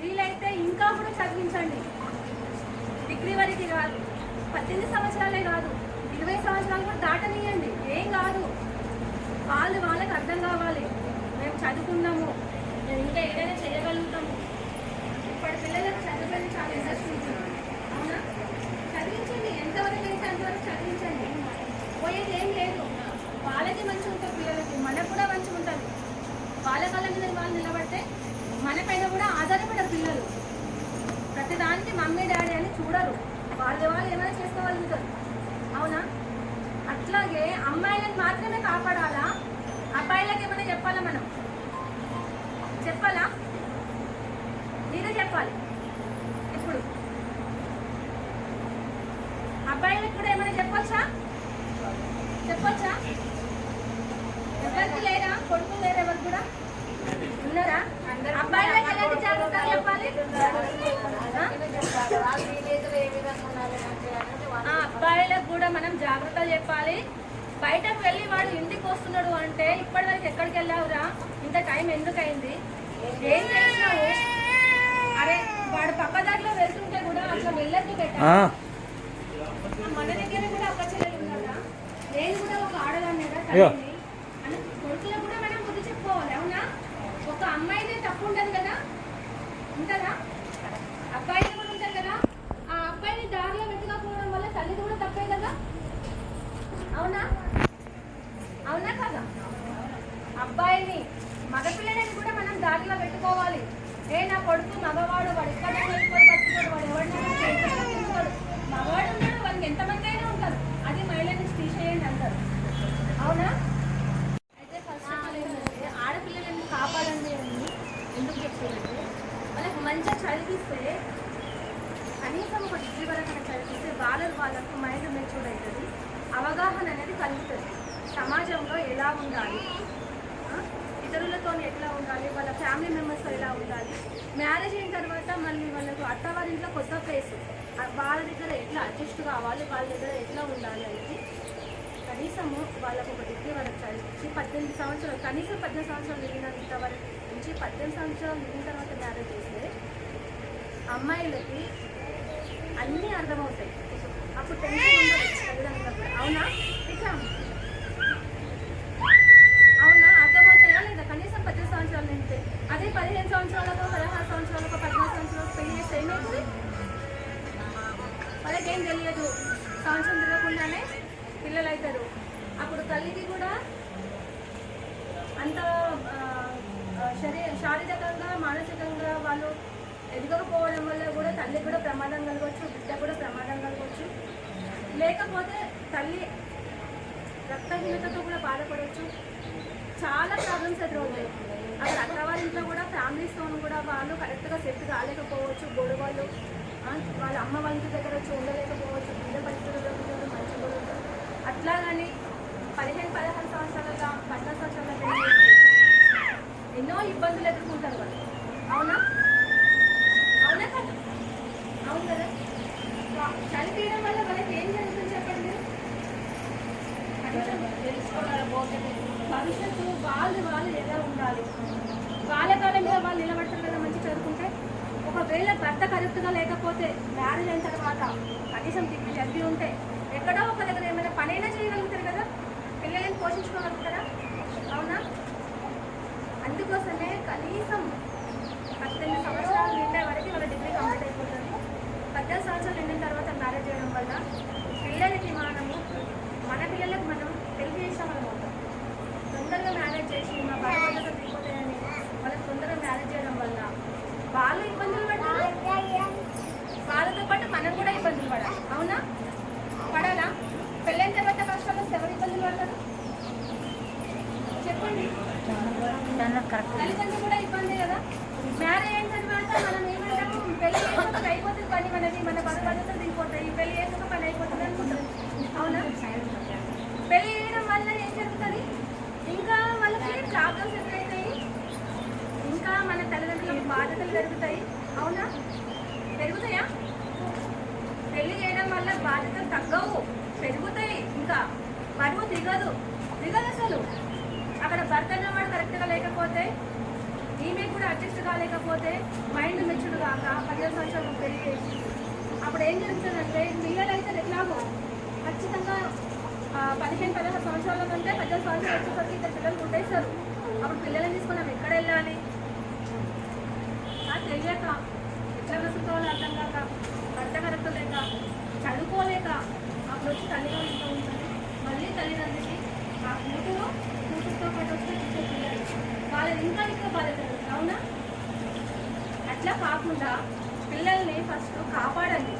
వీలైతే ఇంకా కూడా చదివించండి. డిగ్రీ వరకు కాదు పద్దెనిమిది సంవత్సరాలే కాదు ఇరవై సంవత్సరాలు కూడా దాటనియండి. ఏం కాదు. వాళ్ళు వాళ్ళకి అర్థం కావాలి. మేము చదువుకున్నాము. ఇంకా ఏదైనా చేయగలుగుతాము ఇప్పటి పిల్లలకు చదువుకొని చాలా ఇంట్రెస్ట్ ఉంటుంది అవునా చదివించండి ఎంతవరకు అయితే అంతవరకు చదివించండి పోయేది ఏం లేదు వాళ్ళకి మంచిగా ఉంటుంది పిల్లలకి మనకు కూడా మంచిగా ఉంటుంది వాళ్ళ కాళ్ళ మీద వాళ్ళు నిలబడితే మన పైన కూడా ఆధారపడరు పిల్లలు ప్రతిదానికి మమ్మీ డాడీ అని చూడరు. వాళ్ళ వాళ్ళు ఏమైనా చేసుకోగలుగుతారు అవునా? అట్లాగే అమ్మాయిలను మాత్రమే కాపాడాలా? అబ్బాయిలకు ఏమైనా చెప్పాలా మనం? చెప్పాలా? మీరే చెప్పాలి. ఇప్పుడు అబ్బాయిలకు కూడా ఏమైనా చెప్పొచ్చా? చెప్పొచ్చా? ఎవరికి లేరా? కొడుకు లేరా ఎవరికి కూడా? ఉన్నారా అబ్బాయిలకు ఎలాంటి జాగ్రత్తలు చెప్పాలి ఆ అబ్బాయిలకు కూడా మనం జాగ్రత్తలు చెప్పాలి. బయటకు వెళ్ళి వాడు ఇంటికి వస్తున్నాడు అంటే ఇప్పటి వరకు ఎక్కడికి వెళ్ళావురా? ఇంత టైం ఎందుకు అయింది ఏం చేసినావు? అరే వాడు పక్క దారిలో వెళ్తుంటే కూడా అట్లా వెళ్ళొద్దు బెట్ట ఆ, మన దగ్గర కూడా ఒక చెల్లెలు ఉన్నారా నేను కూడా ఒక ఆడదాన్ని కదా కొడుకులకు కూడా మనం బుద్ధి చెప్పుకోవాలి అవునా? ఒక అమ్మాయిదే తప్పు ఉండదు కదా? ఉంటుందా అబ్బాయిలు కూడా ఉంటారు కదా ఆ అబ్బాయిని దారిలో పెట్టుకోకపోవడం వల్ల తల్లిది కూడా తప్పే కదా అవునా? అవునా కదా? అబ్బాయిని మగపిల్లని కూడా మనం దారిలో పెట్టుకోవాలి. ఏ నా కొడుకు మగవాడు వాడు ఎక్కడ వెళ్ళిపోయి పట్టుకోడు వాడు ఎవరిని మగవాడు ఉన్నాడు వాడికి ఎంతమంది అయినా ఉంటారు. అది మహిళని నుంచి తీసేయండి అంటారు. అవునా? అయితే ఫస్ట్ ఆఫ్ ఆల్ ఏంటంటే ఆడపిల్లలను కాపాడండి అని ఎందుకు చెప్తారంటే వాళ్ళకి మంచిగా చదివిస్తే కనీసం ఒక డిగ్రీ వరకు చదివిస్తే వాళ్ళ వాళ్ళకు మైండ్ మెచ్యూర్ అవుతుంది అవగాహన అనేది కలుగుతుంది. సమాజంలో ఎలా ఉండాలి? ఇతరులతో ఎట్లా ఉండాలి? వాళ్ళ ఫ్యామిలీ మెంబర్స్తో ఎలా ఉండాలి? మ్యారేజ్ అయిన తర్వాత మళ్ళీ వాళ్ళకు అత్తవారింట్లో కొత్త ప్లేస్. వాళ్ళ దగ్గర ఎట్లా అడ్జస్ట్ కావాలి? వాళ్ళ దగ్గర ఎట్లా ఉండాలి అనేది కనీసము వాళ్ళకు ఒక డిగ్రీ వరకు చదివించి పద్దెనిమిది సంవత్సరాలు కనీసం పద్దెనిమిది సంవత్సరాలు మిగిలినంత వరకు నుంచి పద్దెనిమిది సంవత్సరాలు మిగిలిన తర్వాత మ్యారేజ్ చేస్తే అమ్మాయిలకి అన్నీ అర్థమవుతాయి. అప్పుడు టెన్షన్ ఉండదు. వాళ్ళకేం తెలియదు. సంవత్సరం తిరగకుండానే పిల్లలు అవుతారు అప్పుడు తల్లికి కూడా అంత శరీ శారీరకంగా మానసికంగా వాళ్ళు ఎదగకపోవడం వల్ల కూడా తల్లికి కూడా ప్రమాదం కలగవచ్చు బిడ్డ కూడా ప్రమాదం కలగవచ్చు లేకపోతే తల్లి రక్తహీనతతో కూడా బాధపడవచ్చు చాలా ప్రాబ్లమ్స్ ఎదురవుతాయి అక్కడ అత్తవారింట్లో కూడా ఫ్యామిలీస్తో కూడా వాళ్ళు కరెక్ట్గా సెట్ కాలేకపోవచ్చు గొడవలు. వాళ్ళ అమ్మ వాళ్ళ దగ్గర వచ్చి ఉండలేకపోవచ్చు. బిడ్డ పరిస్థితుల్లో మంచిగా మంచి గొడవలు అట్లాగని పదిహేను పదహారు సంవత్సరాలుగా పద్నాలుగు సంవత్సరాల ఎన్నో ఇబ్బందులు ఎదుర్కొంటారు వాళ్ళు. అవునా? అవునా కదా? అవును కదా? చనిపోయడం వల్ల వాళ్ళకి ఏం జరుగుతుంది చెప్పండి? తెలుసుకోవాలి భవిష్యత్తు వాళ్ళు వాళ్ళు ఎలా ఉండాలి? వాళ్ళ కాళ్ళ మీద వాళ్ళు నిలబడతారు కదా మంచి చదువుకుంటే? ఒకవేళ భర్త కరెక్ట్గా లేకపోతే మ్యారేజ్ అయిన తర్వాత కనీసం డిగ్రీ చదివి ఉంటే ఎక్కడో ఒక దగ్గర ఏమైనా పనైనా చేయగలుగుతారు కదా? పిల్లల్ని పోషించుకోగలుగుతారా? అవునా? అందుకోసమే కనీసం పద్దెనిమిది సంవత్సరాలు నిండే వరకు వాళ్ళ డిగ్రీ కంప్లీట్ అయిపోతుంది. పద్దెనిమిది సంవత్సరాలు నిండిన తర్వాత మ్యారేజ్ చేయడం వల్ల పిల్లలకి మనము మన పిల్లలకు మనం పెళ్ళి చేసాం మనం అవుతాం తొందరగా మ్యారేజ్ చేసి మా బాధ్యతలు తీరిపోతాయని వాళ్ళకి తొందరగా మ్యారేజ్ చేయడం వల్ల వాళ్ళు ఇబ్బందులు పడతారు వాళ్ళతో పాటు మనం కూడా ఇబ్బందులు పడాలి అవునా పడాలా పెళ్ళైన తర్వాత కష్టాలు వస్తే ఎవరు ఇబ్బందులు పడతారు చెప్పండి తల్లిదండ్రులు కూడా ఇబ్బంది కదా మ్యారేజ్ అయిన తర్వాత మనం ఏమంటాము పెళ్ళి చేసుకుంటే అయిపోతుంది పని మనది మన బతుకలు దిగిపోతాయి పెళ్ళి చేసుకుంటే పని అయిపోతుంది అనుకుంటాం అవునా? పెళ్ళి చేయడం వల్ల ఏం జరుగుతుంది? ఇంకా వాళ్ళకి ప్రాబ్లమ్స్ ఎదురవుతాయి ఇంకా మన తల్లిదండ్రులకు బాధ్యతలు పెరుగుతాయి. అవునా? పెరుగుతాయా? పెళ్ళి చేయడం వల్ల బాధ్యతలు తగ్గవు పెరుగుతాయి. ఇంకా బరువు దిగదు. దిగదు అసలు. అక్కడ భర్త అన్నవాడు కరెక్ట్గా లేకపోతే ఈమె కూడా అడ్జస్ట్ కాలేకపోతే మైండ్ మెచ్యూర్ కాక పదిహేను సంవత్సరాలు పెరిగి అప్పుడు ఏం జరుగుతుందంటే పిల్లలు అయితే ఎట్లాగో ఖచ్చితంగా పదిహేను పదిహేను సంవత్సరాల కంటే పద్దెనిమిది సంవత్సరాలు వచ్చేసరికి ఇద్దరు పిల్లలు పుట్టేస్తారు అప్పుడు పిల్లల్ని తీసుకున్నాం ఎక్కడ వెళ్ళాలి? ఆ తెలియక ఎట్లా వెతుక్కోవాలో అర్థం కాక భర్త కరెక్ట్ లేక చదువుకోలేక అప్పుడు వచ్చి తల్లిదండ్రులు ఉంటుంది. మళ్ళీ తల్లిదండ్రులకి ఆ కూతురు కూతురుతో పాటు వస్తే ఇచ్చే పిల్లలు వాళ్ళని ఇంకా ఇంకా బాధ్యత ఉంటుంది, అవునా? అట్లా కాకుండా పిల్లల్ని ఫస్ట్ కాపాడండి.